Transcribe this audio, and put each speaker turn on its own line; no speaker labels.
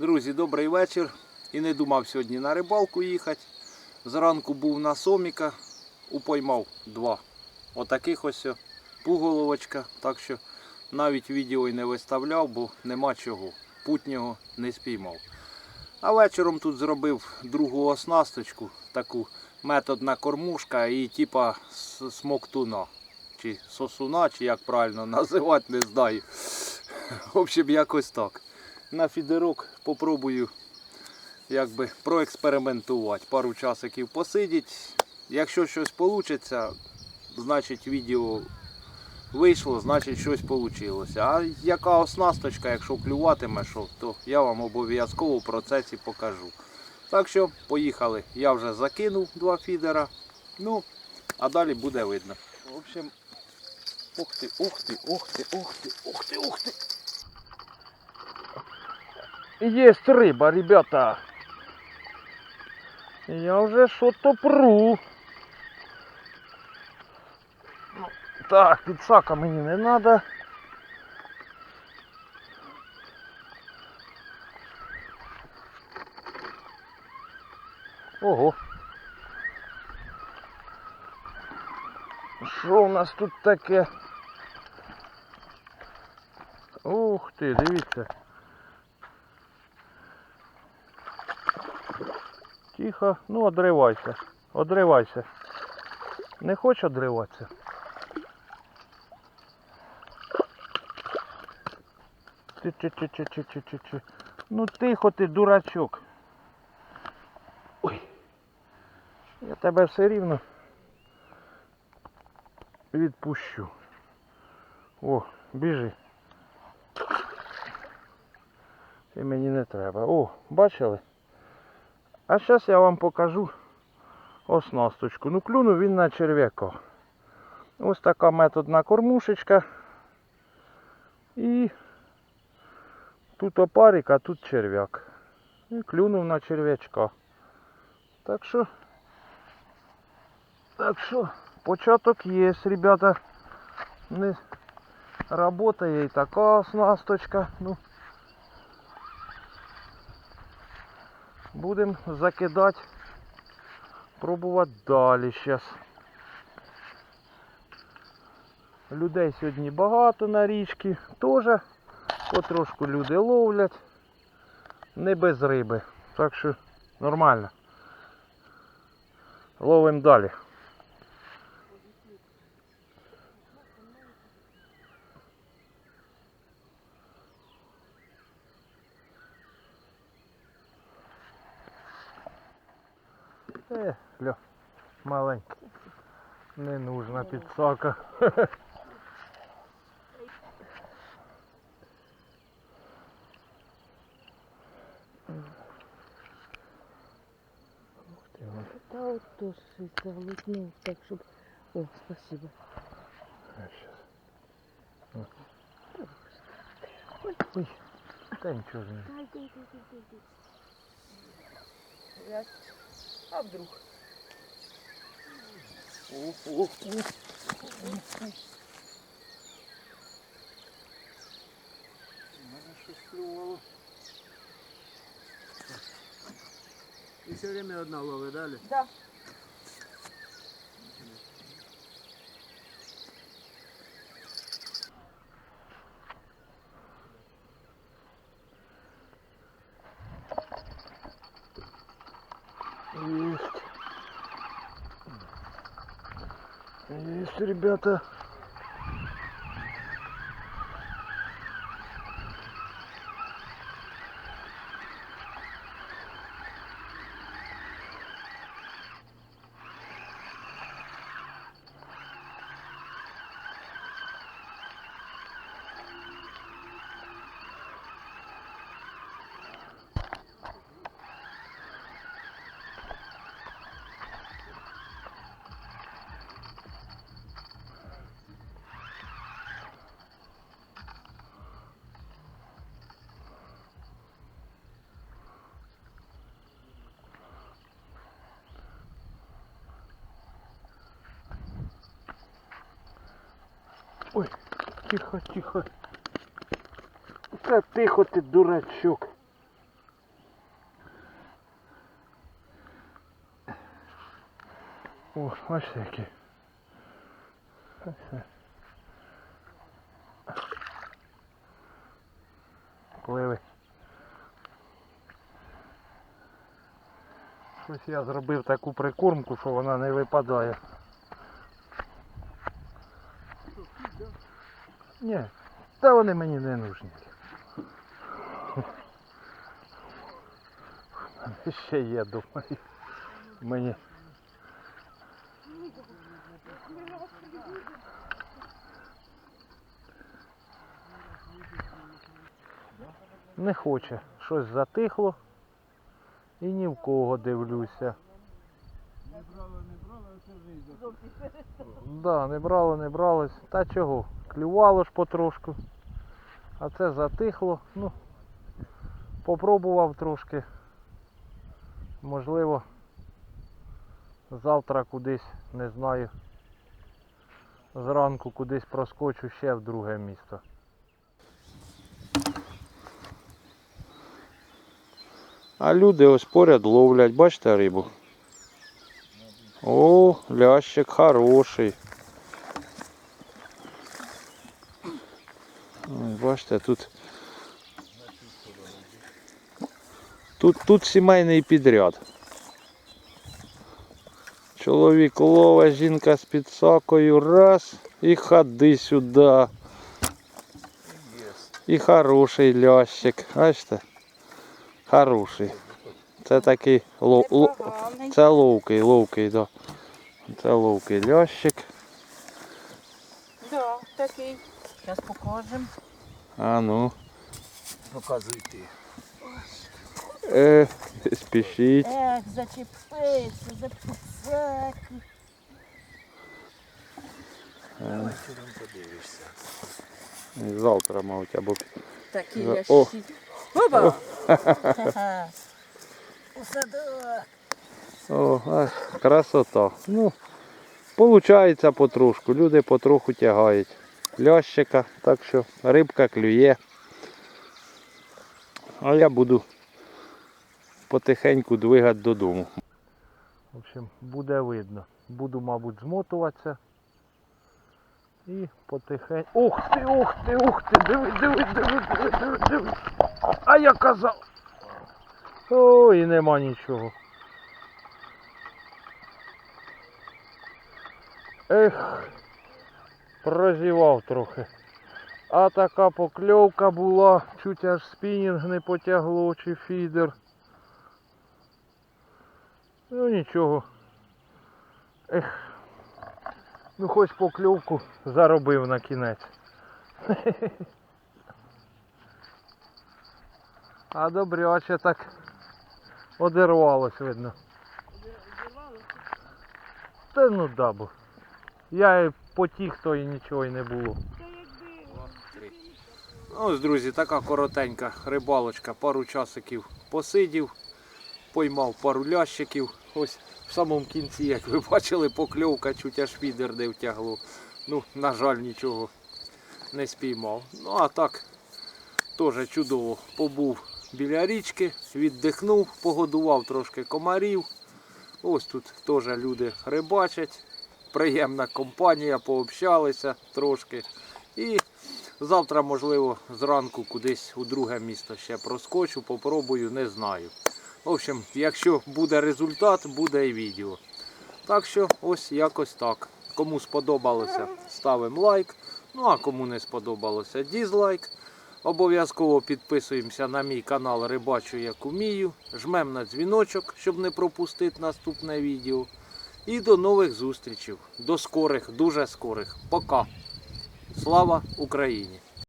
Друзі, добрий вечір. І не думав сьогодні на рибалку їхати. Зранку був на соміка, упоймав два. Отаких ось пуголовочка. Так що навіть відео і не виставляв, бо нема чого. Путнього не спіймав. А вечором тут зробив другу оснасточку, таку методна кормушка і типа смоктуна. Чи сосуна, чи як правильно називати, не знаю. В общем, якось так. На фідерок попробую якби проекспериментувати. Пару часиків посидіть. Якщо щось вийде, значить відео вийшло, значить щось вийшло. А яка оснасточка, якщо клюватиме, що, то я вам обов'язково в процесі покажу. Так що, поїхали. Я вже закинув два фідера. Ну, а далі буде видно. В общем, ух ти, ух ти, ух ти, ух ти, ух ти, ух ти. Есть рыба, ребята. Я уже что-то пру. Ну, Так, підсака мені не надо. Ого. Що у нас тут таке? Ух ти, дивіться. Тихо, ну одривайся, одривайся. Не хочеш одриватися? Ти чи чи чи чи чи чи чи. Ну тихо ти, дурачок. Ой. Я тебе все рівно відпущу. О, біжи. Ти мені не треба. О, бачили? А зараз я вам покажу оснасточку. Ну, клюнув він на черв'яка. Ось така методна кормушечка. І тут опарик, а тут черв'як. І клюнув на черв'ячка. Так що, так що, початок є, ребята. Не работає і така оснасточка. Ну, Будемо закидати, пробувати далі зараз. Людей сьогодні багато на річці, теж потрошку люди ловлять, не без риби. Так що нормально. Ловимо далі. Е, ля, маленька. Не нужна підсака. Ух ти, ой.
Та от то шиться глотнув, так щоб. О, спасибо.
А, щас. О. Ой, та нічого ж не.
Ай, дай, дай, дай, дай, дай. Я... А вдруг?
Мене щось клювало.
И все время одна ловит, дали?
Да.
Есть. Есть, ребята. Ой, тихо, тихо. Та тихо ти дурачок. О, бачите які. Пливи. Щось я зробив таку прикормку, що вона не випадає. Ні, та вони мені не нужні. Ще є, думаю. Мені. Не хоче. Щось затихло. І ні в кого дивлюся. Да, не брало, не бралось. Та чого? Клювало ж потрошку. А це затихло. Ну, попробував трошки. Можливо, завтра кудись, не знаю. Зранку кудись проскочу ще в друге місто. А люди ось поряд ловлять, бачите рибу? О, лящик хороший. Ой, бачите, тут. Тут, тут сімейний підряд. Чоловік ловить, жінка з підсакою, раз і ходи сюди. І хороший лящик, бачите? Хороший. Це такий лов, лов, це ловкий, ловкий, да. Це ловкий лящик.
Да, такий. Зараз покажемо.
А ну.
Показуй ти.
Е, спішіть.
Ех, зачепився, за писак.
Що там подивишся?
Завтра, мабуть, або
Такий
За-
лящі.
о.
Опа! Ха-ха. У садок.
О, а, красота. Ну, получається потрошку. Люди потроху тягають. Лящика, так що рибка клює. А я буду потихеньку двигати додому. В общем, буде видно. Буду, мабуть, змотуватися. І потихеньку. Ух ти, ух ти, ух ти! Диви, диви, диви, диви, диви, диви. А я казав. Ой, нема нічого. Ех, прозівав трохи. А така покльовка була, чуть аж спінінг не потягло чи фідер. Ну нічого. Ех. Ну хоч покльовку заробив на кінець. А добряче так одервалось, видно. Та ну да, бо. Я і потіг, то і нічого і не було. Ось, друзі, така коротенька рибалочка, пару часиків посидів, поймав пару лящиків. Ось в самому кінці, як ви бачили, покльовка чуть аж фідер не втягло. Ну, на жаль, нічого не спіймав. Ну а так, теж чудово побув біля річки, віддихнув, погодував трошки комарів. Ось тут теж люди рибачать. Приємна компанія, пообщалися трошки. І завтра, можливо, зранку кудись у друге місто ще проскочу, попробую, не знаю. В общем, якщо буде результат, буде і відео. Так що ось якось так. Кому сподобалося, ставимо лайк. Ну а кому не сподобалося, дізлайк. Обов'язково підписуємося на мій канал Рибачу як умію. Жмем на дзвіночок, щоб не пропустити наступне відео. І до нових зустрічей. До скорих, дуже скорих. Пока. Слава Україні!